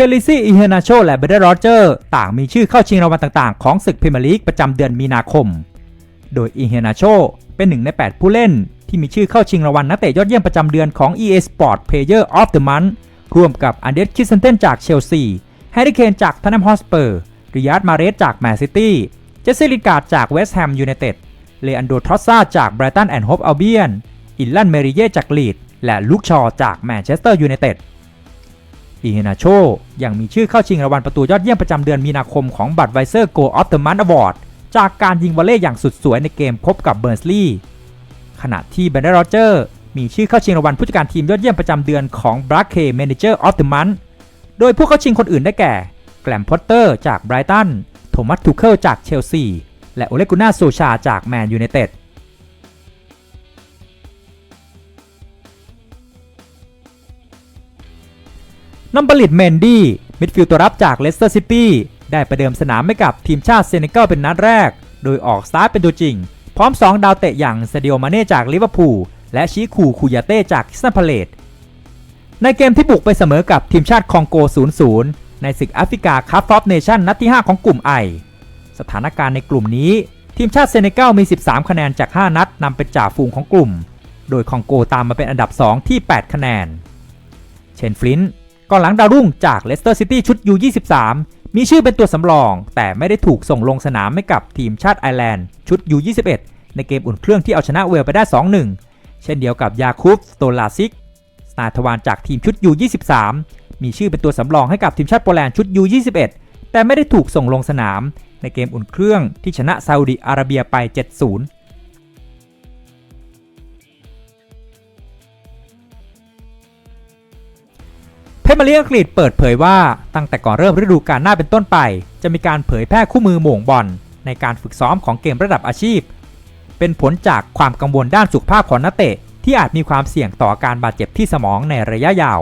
เคลลิซี่ อิเฮนาโช และเบเดอร์โรเจอร์ต่างมีชื่อเข้าชิงรางวัลต่างๆ ของศึกพรีเมียร์ลีกประจำเดือนมีนาคม โดย อิเฮนาโช เป็นหนึ่งใน 8 ผู้เล่น ที่มีชื่อเข้าชิงรางวัลนักเตะยอดเยี่ยมประจำเดือนของ EA Sport Player of the Month ร่วมกับอันเดสคิสเซนเทนจากเชลซี แฮร์รี่เคนจากทันนัมฮอสเปอร์ ริยาดมาเรสจากแมนซิตี้ เจสซี่ลินกาดจากเวสต์แฮมยูไนเต็ด เลอันโดทรอสซาจากไบรตันแอนด์โฮปอัลเบียน อิลลันเมริเย่จากลีด และลูกชอจากแมนเชสเตอร์ยูไนเต็ด อีเฮนาโชยังมีชื่อเข้าชิงรางวัลประตูยอดเยี่ยมประจำเดือนมีนาคมของบัตไวเซอร์โกออฟเดอะมันอวอร์ดจากการยิงวอลเล่อย่างสุดสวยในเกมพบกับเบิร์นสลีย์ขณะที่แบนเดอร์โรเจอร์มีชื่อเข้าชิงรางวัลผู้จัดการทีมยอดเยี่ยมประจำเดือนของบรักเคมเนเจอร์ออฟเดอะมันโดยผู้เข้าชิงคนอื่นได้แก่ แกลมพอตเตอร์จากไบรตันโทมัสทูเคิลจากเชลซีและโอเลกุน่าโซชาจากแมนยูไนเต็ด นัมบลิดเมนดี้มิดฟิลด์ตัวรับจากเลสเตอร์ซิตี้ได้ประเดิมสนามให้กับทีมชาติเซเนกัลเป็นนัดแรก โดยออกสตาร์ทเป็นตัวจริง พร้อม 2 ดาวเตะอย่างเซเดียมาเน่จากลิเวอร์พูลและชีคูคูยาเต้จากคิสตันพาเลตในเกมที่บุกไปเสมอกับทีมชาติคองโก 0-0 ในศึกแอฟริกาคัพฟอฟเนชั่นนัดที่ 5 ของกลุ่มไอ สถานการณ์ในกลุ่มนี้ ทีมชาติเซเนกัลมี 13 คะแนนจาก 5 นัดนำเป็นจ่าฝูงของกลุ่ม โดยคองโกตามมาเป็นอันดับ 2 ที่ 8 คะแนน เชนฟลินต์ กองหลังดาวรุ่งจากเลสเตอร์ซิตี้ชุด U23 มีชื่อเป็นตัวสำรอง แต่ไม่ได้ถูกส่งลงสนามให้กับทีมชาติไอร์แลนด์ชุด U21 ในเกมอุ่นเครื่องที่เอาชนะเวลไปได้ 2-1 เช่นเดียวกับยาคูฟสโตลาซิกสนาทวานจากทีมชุด U23 มีชื่อเป็นตัวสำรองให้กับทีมชาติโปแลนด์ชุด U21 แต่ไม่ได้ถูกส่งลงสนาม ในเกมอุ่นเครื่องที่ชนะซาอุดิอาระเบียไป 7-0 เพชรมาเลียอังกฤษเปิดเผยว่าตั้งแต่ก่อนเริ่มฤดูกาลหน้าเป็นต้นไป จะมีการเผยแพร่คู่มือหม่งบอลในการฝึกซ้อมของเกมระดับอาชีพ เป็นผลจากความกังวลด้านสุขภาพของนักเตะ ที่อาจมีความเสี่ยงต่อการบาดเจ็บที่สมองในระยะยาว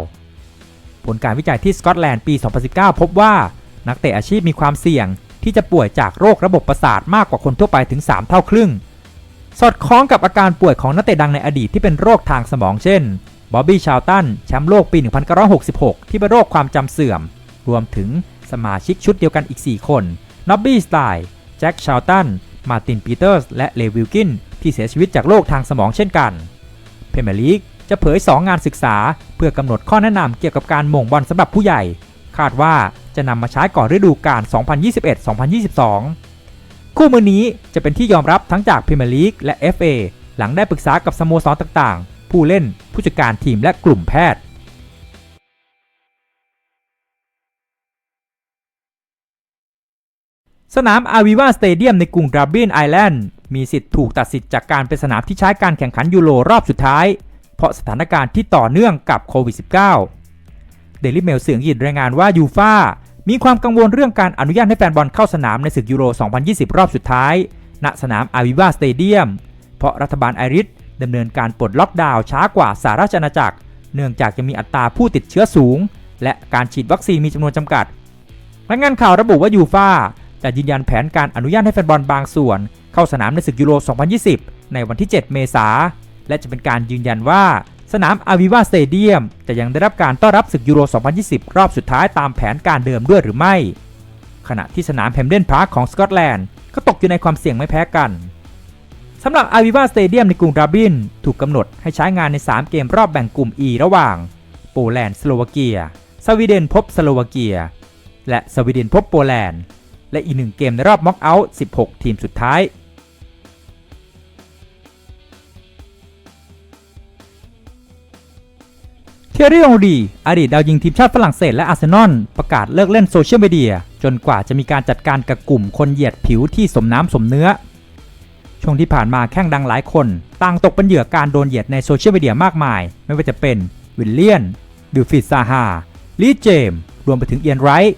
ผลการวิจัยที่สกอตแลนด์ปี 2019 พบว่านักเตะอาชีพมีความเสี่ยงที่จะป่วยจากโรคระบบประสาทมากกว่าคนทั่วไปถึง 3 เท่าครึ่ง สอดคล้องกับอาการป่วยของนักเตะดังในอดีตที่เป็นโรคทางสมองเช่น อบบี้ชาวตันแชมป์โลกปี 1966 ที่เป็นโรคความจำเสื่อม รวมถึงสมาชิกชุดเดียวกันอีก 4 คนน็อบบี้สไตล์แจ็คชาวตัน มาตินปีเตอร์ส และเลวิลกิน ที่เสียชีวิตจากโรคทางสมองเช่นกัน เพเมลีกจะเผย 2 งานศึกษา เพื่อกำหนดข้อแนะนำเกี่ยวกับการหม่งบอลสำหรับผู้ใหญ่ คาดว่าจะนำมาใช้ก่อนฤดูกาล 2021-2022 คู่มือนี้จะเป็นที่ยอมรับทั้งจากพรีเมียร์ลีกและ FA หลังได้ปรึกษากับสโมสรต่างๆ ผู้เล่น ผู้จัดการทีมและกลุ่มแพทย์สนามอาวิวาสเตเดียมในกรุงดราบินไอแลนด์มีสิทธิ์ถูกตัดสิทธิ์จากการเป็นสนามที่ใช้การแข่งขันยูโรรอบสุดท้าย เพราะสถานการณ์ที่ต่อเนื่องกับโควิด -19 เดลิเมลเสียงยินรายงานว่ายูฟามีความกังวลเรื่องการอนุญาตให้แฟนบอลเข้าสนามในศึกยูโร 2020 รอบสุดท้าย ณ สนามอาวิวาสเตเดียม เพราะรัฐบาลไอริส ดำเนินการปลดล็อกดาวน์ช้ากว่าสหราชอาณาจักร เนื่องจากยังมีอัตราผู้ติดเชื้อสูง และการฉีดวัคซีนมีจำนวนจำกัดรายงานข่าวระบุว่ายูฟาจะยืนยันแผนการอนุญาตให้แฟนบอลบางส่วน เข้าสนามในศึกยูโร 2020 ในวันที่ 7 เมษาและจะเป็นการยืนยันว่าสนามอาวิวาสเตเดียมจะยังได้รับการต้อนรับศึกยูโร 2020 รอบสุดท้ายตามแผนการเดิมด้วยหรือไม่ ขณะที่สนามแฮมเดนพาร์คของสกอตแลนด์ก็ตกอยู่ในความเสี่ยงไม่แพ้กัน สำหรับอาวิวาสเตเดียมในกรุงดราบิน ถูกกำหนดให้ใช้งานใน 3 เกมรอบแบ่งกลุ่ม E ระหว่าง โปแลนด์สโลวาเกีย สวีเดนพบสโลวาเกีย และสวีเดนพบโปแลนด์ และอีกหนึ่งเกมในรอบม็อกเอาท์16 ทีมสุดท้ายเทยรี่องรีอดีตดาวยิงทีมชาติฝรั่งเศสและอาร์เซนอลประกาศเลิกเล่นโซเชียลมีเดีย จนกว่าจะมีการจัดการกับกลุ่มคนเหยียดผิวที่สมน้ำสมเนื้อ ช่วงที่ผ่านมาแข้งดังหลายคน ต่างตกเป็นเหยื่อการโดนเหยียดในโซเชียลมีเดียมากมาย ไม่ว่าจะเป็นวิลเลียน ดูฟิสซาฮาลีเจมรวมไปถึงเอียนไรท์